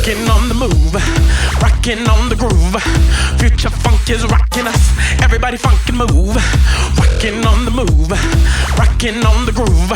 rocking on the move, rocking on the groove. Future funk is rocking us. Everybody funk and move, rocking on the move, rocking on the groove.